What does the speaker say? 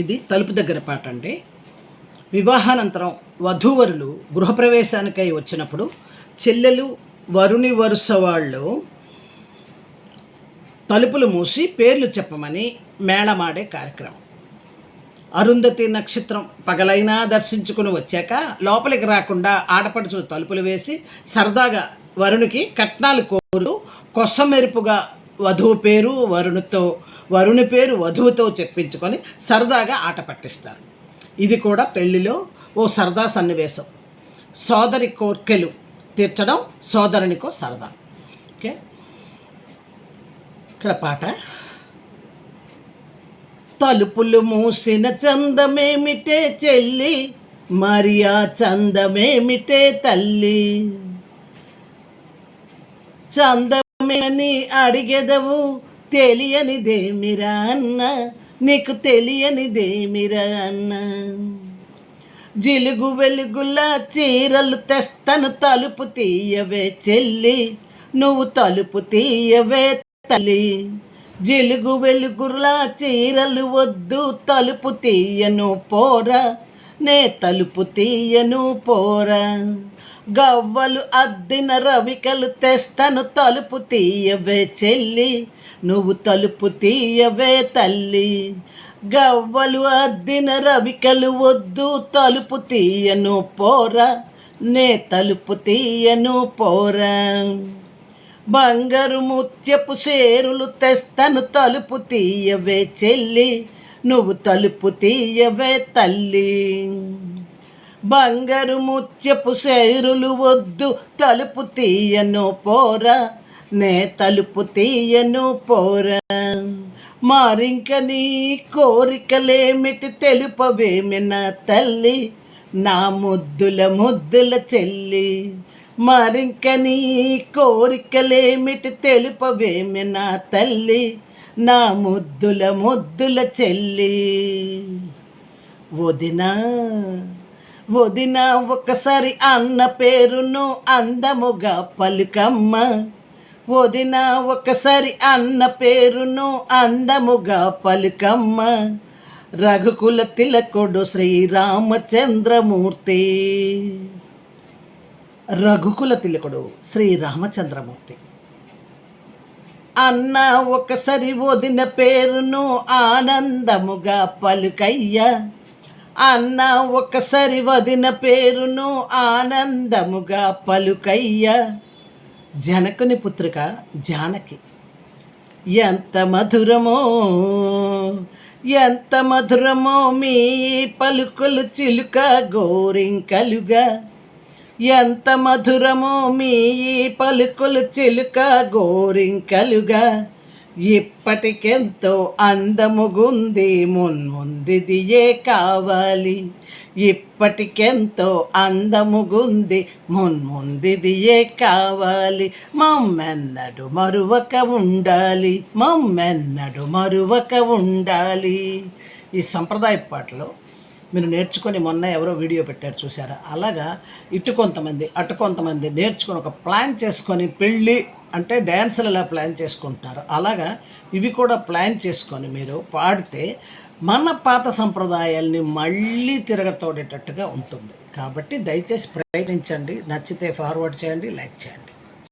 ఇది తలుపు దగ్గర పాట అండి. వివాహానంతరం వధూవరులు గృహప్రవేశానికై వచ్చినప్పుడు చెల్లెలు వరుని వరుస వాళ్ళు తలుపులు మూసి పేర్లు చెప్పమని మేళమాడే కార్యక్రమం. అరుంధతి నక్షత్రం పగలైనా దర్శించుకుని వచ్చాక లోపలికి రాకుండా ఆడపడుచు తలుపులు వేసి సరదాగా వరునికి కట్నాలు కోరు కొసమెరుపుగా వధువు పేరు వరుణుతో వరుణి పేరు వధువుతో చెప్పించుకొని సరదాగా ఆట పట్టిస్తారు. ఇది కూడా పెళ్ళిలో ఓ సరదా సన్నివేశం. సోదరి కోర్కెలు తీర్చడం సోదరునికో సరదా. ఓకే? ఇక్కడ పాట. తలుపులు మూసిన చందమేమిటే చెల్లి మరి ఆ చందమేమిటే తల్లి. చందమేమని అడిగెదవు తెలియనిదేమిరా అన్న? నీకు తెలియనిదేమిరా అన్న? జిలుగు వెలుగుల చీరలు తెస్తను తలుపు తీయవే చెల్లి నువ్వు తలుపు తీయవే తల్లి. జిలుగు వెలుగుల చీరలు వద్దు తలుపు తీయను పోరా. నే తలుపు తీయను పోరా. గవ్వలు అద్దిన రవికలు తెస్తను తలుపు తీయవే చెల్లి. నువ్వు తలుపు తీయవే తల్లి. గవ్వలు అద్దిన రవికలు వద్దు తలుపు తీయను పోరా. నే తలుపు తీయను పోరా. బంగారు ముత్యపు సేరులు తెస్తను తలుపు తీయవే చెల్లి నువ్వు తలుపు తీయవే తల్లి. బంగారు ముత్యపు సేరులు వద్దు తలుపు తీయను పోరా నే తలుపు తీయను పోరా. మారింక నీ కోరికలేమిటి తెలుపవేమి నా తల్లి నా ముద్దుల ముద్దుల చెల్లి. మరింక నీ కోరికలేమిటి తెలుపవేమి నా తల్లి నా ముద్దుల ముద్దుల చెల్లి. వదినా వదిన ఒకసారి అన్న పేరును అందముగా పలుకమ్మ. వదిన ఒకసారి అన్న పేరును అందముగా పలుకమ్మ. రఘుకుల తిలకుడు శ్రీరామచంద్రమూర్తి. రఘుకుల తిలకుడు శ్రీరామచంద్రమూర్తి అన్న ఒకసారి వదిన పేరును ఆనందముగా పలుకయ్యా. అన్న ఒకసారి వదిన పేరును ఆనందముగా పలుకయ్య. జనకుని పుత్రిక జానకి. ఎంత మధురమో ఎంత మధురమో మీ పలుకులు చిలుక గోరింకలుగా. ఎంత మధురమో మీ పలుకులు చిలుక గోరింకలుగా. ఇప్పటికెంతో అందముగుంది మున్ముందిది ఏ కావాలి? ఇప్పటికెంతో అందముగుంది మున్ముందిది ఏ కావాలి? మమ్మెన్నడు మరువక ఉండాలి మమ్మెన్నడు మరువక ఉండాలి. ఈ సంప్రదాయ పాటలో మీరు నేర్చుకొని మొన్న ఎవరో వీడియో పెట్టారు చూసారా అలాగా ఇటు కొంతమంది అటు కొంతమంది నేర్చుకొని ఒక ప్లాన్ చేసుకొని పెళ్ళి అంటే డ్యాన్సులు ప్లాన్ చేసుకుంటున్నారు? అలాగా ఇవి కూడా ప్లాన్ చేసుకొని మీరు పాడితే మన పాత సంప్రదాయాల్ని మళ్ళీ తిరగతోడేటట్టుగా ఉంటుంది. కాబట్టి దయచేసి ప్రయత్నించండి నచ్చితే ఫార్వర్డ్ చేయండి లైక్ చేయండి.